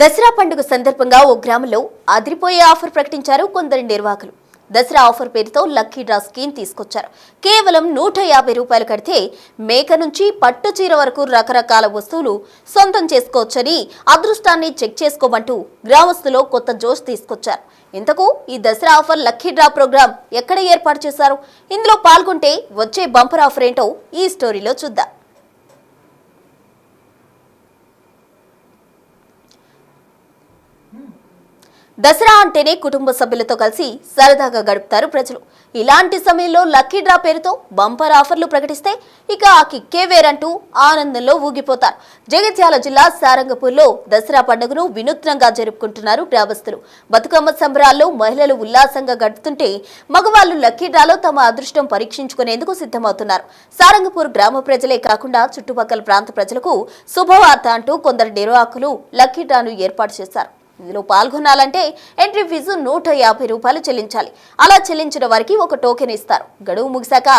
దసరా పండుగ సందర్భంగా ఓ గ్రామంలో అదిరిపోయే ఆఫర్ ప్రకటించారు కొందరు నిర్వాహకులు. దసరా ఆఫర్ పేరుతో లక్కీ డ్రా స్కీమ్ తీసుకొచ్చారు. కేవలం నూట యాభై రూపాయలు కడితే మేక నుంచి పట్టు చీర వరకు రకరకాల వస్తువులు సొంతం చేసుకోవచ్చని అదృష్టాన్ని చెక్ చేసుకోమంటూ గ్రామస్తులో కొత్త జోష్ తీసుకొచ్చారు. ఇంతకు ఈ Dasara offer lucky draw program ఎక్కడ ఏర్పాటు చేశారు? ఇందులో పాల్గొంటే వచ్చే బంపర్ ఆఫర్ ఏంటో ఈ స్టోరీలో చూద్దాం. దసరా అంటేనే కుటుంబ సభ్యులతో కలిసి సరదాగా గడుపుతారు ప్రజలు. ఇలాంటి సమయంలో లక్కీ డ్రా పేరుతో బంపర్ ఆఫర్లు ప్రకటిస్తే ఇక ఆ కిక్కే వేరంటూ ఆనందంలో ఊగిపోతారు. జగిత్యాల జిల్లా సారంగపూర్లో దసరా పండుగను వినూత్నంగా జరుపుకుంటున్నారు గ్రామస్తులు. బతుకమ్మ సంబరాల్లో మహిళలు ఉల్లాసంగా గడుపుతుంటే మగవాళ్ళు లక్కీ డ్రాలో తమ అదృష్టం పరీక్షించుకునేందుకు సిద్ధమవుతున్నారు. సారంగపూర్ గ్రామ ప్రజలే కాకుండా చుట్టుపక్కల ప్రాంత ప్రజలకు శుభవార్త అంటూ కొందరు నిర్వాహకులు లక్కీ డ్రాను ఏర్పాటు చేశారు. ఇందులో పాల్గొనాలంటే ఎంట్రీ ఫీజు నూట యాభై రూపాయలు చెల్లించాలి. అలా చెల్లించిన వారికి ఒక టోకెన్ ఇస్తారు. గడువు ముగిశాక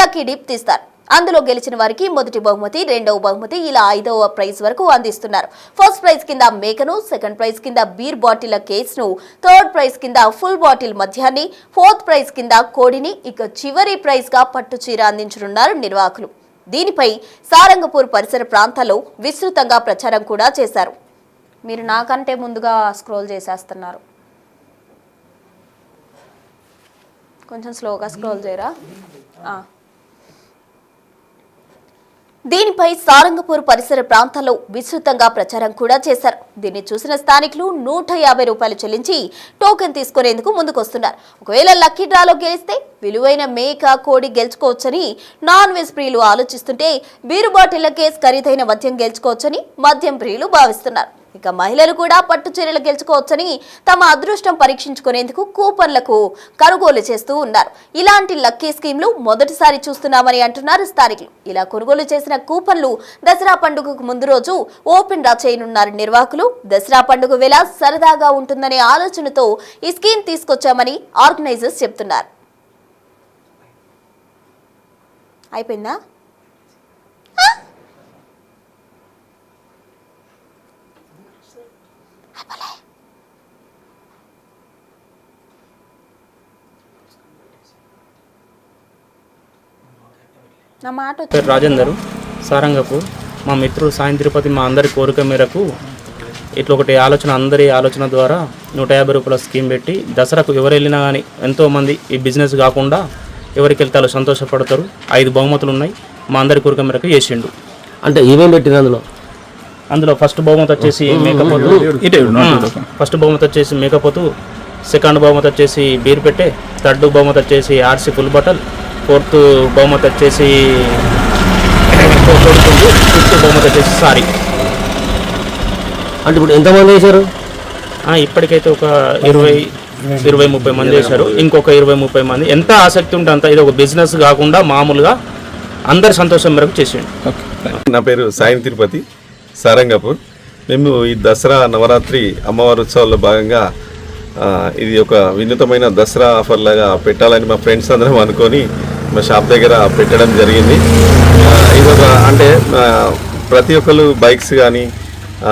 లక్కీ డిప్ తీస్తారు. అందులో గెలిచిన వారికి మొదటి బహుమతి రెండవ బహుమతి ఇలా ఐదవ ప్రైజ్ వరకు అందిస్తున్నారు. ఫస్ట్ ప్రైజ్ కింద మేకను సెకండ్ ప్రైజ్ కింద బీర్ బాటిల్ కేసును థర్డ్ ప్రైజ్ కింద ఫుల్ బాటిల్ మద్యాన్ని ఫోర్త్ ప్రైజ్ కింద కోడిని ఇక చివరి ప్రైజ్గా పట్టు చీర అందించనున్నారు నిర్వాహకులు. దీనిపై సారంగపూర్ పరిసర ప్రాంతాల్లో విస్తృతంగా ప్రచారం కూడా చేశారు. మీరు నాకంటే ముందుగా స్క్రోల్ చేసేస్తున్నారు. కొంచెం స్లోగా స్క్రోల్ చేయరా? దీనిపై సారంగపూర్ పరిసర ప్రాంతాల్లో విస్తృతంగా ప్రచారం కూడా చేశారు. దీన్ని చూసిన స్థానికులు నూట యాభై రూపాయలు చెల్లించి టోకెన్ తీసుకునేందుకు ముందుకొస్తున్నారు. ఒకవేళ లక్కీ డ్రాలో గెలిస్తే విలువైన మేక కోడి గెలుచుకోవచ్చని నాన్ వెజ్ ప్రియులు ఆలోచిస్తుంటే బీరు బాటిళ్ళ కేసు ఖరీదైన మద్యం గెలుచుకోవచ్చని మద్యం ప్రియులు భావిస్తున్నారు. ఇక మహిళలు కూడా పట్టు చీరలు గెలుచుకోవచ్చని తమ అదృష్టం పరీక్షించుకునేందుకు కూపన్లకు కొనుగోలు చేస్తూ ఉన్నారు. ఇలాంటి లక్కీ స్కీమ్లు మొదటిసారి చూస్తున్నామని అంటున్నారు స్థానికులు. ఇలా కొనుగోలు చేసిన కూపన్లు దసరా పండుగకు ముందు రోజు ఓపెన్ రా చేయనున్నారు నిర్వాహకులు. దసరా పండుగ వేళ సరదాగా ఉంటుందనే ఆలోచనతో ఈ స్కీమ్ తీసుకొచ్చామని ఆర్గనైజర్స్ చెప్తున్నారు. అయిపోయిందా? నా మాట పేరు రాజేందర్ సారంగపూర్ మా మిత్రుడు సాయం తిరుపతి మా అందరి కోరిక మేరకు ఇట్లా ఒకటి ఆలోచన అందరి ఆలోచన ద్వారా నూట యాభై రూపాయల స్కీమ్ పెట్టి దసరాకు ఎవరు వెళ్ళినా కానీ ఎంతోమంది ఈ బిజినెస్ కాకుండా ఎవరికి వెళ్తే వాళ్ళు సంతోషపడతారు. ఐదు బహుమతులు ఉన్నాయి. మా అందరి కోరిక మేరకు చేసిండు అంటే ఏమేమి పెట్టింది అందులో? అందులో ఫస్ట్ బహుమతి వచ్చేసి మేకపోతు. ఫస్ట్ బహుమతి వచ్చేసి మేకపోతు. సెకండ్ బహుమతి వచ్చేసి బీర్ పెట్టే. థర్డ్ బహుమతి వచ్చేసి ఆర్సీ ఫుల్ బటల్. ఫోర్త్ బహుమతి వచ్చేసి ఫిఫ్త్ బహుమతి వచ్చేసి సారీ. అంటే ఇప్పుడు ఎంతమంది వేశారు ఇప్పటికైతే ఒక ఇరవై ఇరవై ముప్పై మంది చేశారు ఇంకొక ఇరవై ముప్పై మంది. ఎంత ఆసక్తి ఉంటే అంత ఇది ఒక బిజినెస్ కాకుండా మామూలుగా అందరి సంతోషం మేరకు చేసిండు నా పేరు సాయం తిరుపతి సారంగపూర్. మేము ఈ దసరా నవరాత్రి అమ్మవారి ఉత్సవాల్లో భాగంగా ఇది ఒక వినూతమైన దసరా ఆఫర్ లాగా పెట్టాలని మా ఫ్రెండ్స్ అందరం అనుకొని మా షాప్ దగ్గర పెట్టడం జరిగింది. ఇది ఒక అంటే ప్రతి ఒక్కరు బైక్స్ కానీ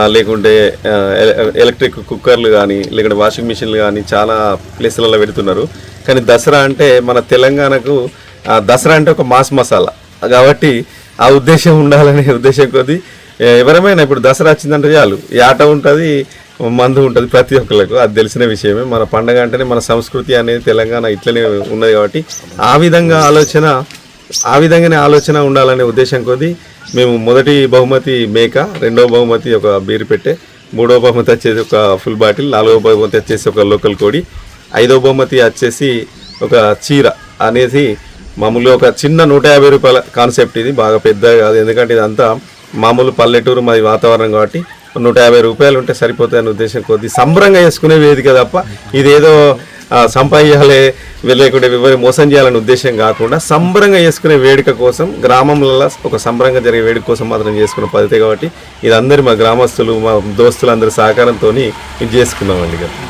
లేకుంటే ఎల- ఎలక్ట్రిక్ కుక్కర్లు కానీ లేకుంటే వాషింగ్ మిషన్లు కానీ చాలా ప్లేసులలో పెడుతున్నారు. కానీ దసరా అంటే మన తెలంగాణకు దసరా అంటే ఒక మాస్ మసాలా. కాబట్టి ఆ ఉద్దేశం ఉండాలనే ఉద్దేశం కొద్ది ఎవరమైనా ఇప్పుడు దసరా వచ్చిందంటే చాలు. ఈ ఆట ఉంటుంది మందు ఉంటుంది ప్రతి ఒక్కరికి అది తెలిసిన విషయమే. మన పండగ అంటేనే మన సంస్కృతి అనేది తెలంగాణ ఇట్లనే ఉన్నది కాబట్టి ఆ విధంగా ఆలోచన ఆ విధంగానే ఆలోచన ఉండాలనే ఉద్దేశం కొద్దీ మేము మొదటి బహుమతి మేక రెండవ బహుమతి ఒక బీరు పెట్టే మూడవ బహుమతి వచ్చేసి ఒక ఫుల్ బాటిల్ నాలుగవ బహుమతి వచ్చేసి ఒక లోకల్ కోడి ఐదవ బహుమతి వచ్చేసి ఒక చీర అనేది మామూలుగా ఒక చిన్న నూట యాభై రూపాయల కాన్సెప్ట్ ఇది బాగా పెద్దగా కాదు ఎందుకంటే ఇదంతా మామూలు పల్లెటూరు మాది వాతావరణం కాబట్టి నూట యాభై రూపాయలు ఉంటే సరిపోతాయనే ఉద్దేశం కొద్ది సంబరంగా చేసుకునే వేదిక తప్ప ఇదేదో సంపాదించాలి లేకుంటే ఎవరి మోసం చేయాలనే ఉద్దేశం కాకుండా సంబరంగా చేసుకునే వేడుక కోసం గ్రామంలో ఒక సంబరంగా జరిగే వేడుక కోసం మాత్రం చేసుకున్న పద్ధతి కాబట్టి ఇది అందరి మా గ్రామస్తులు మా దోస్తులు అందరి సహకారంతో ఇది చేసుకున్నామండి ఇక.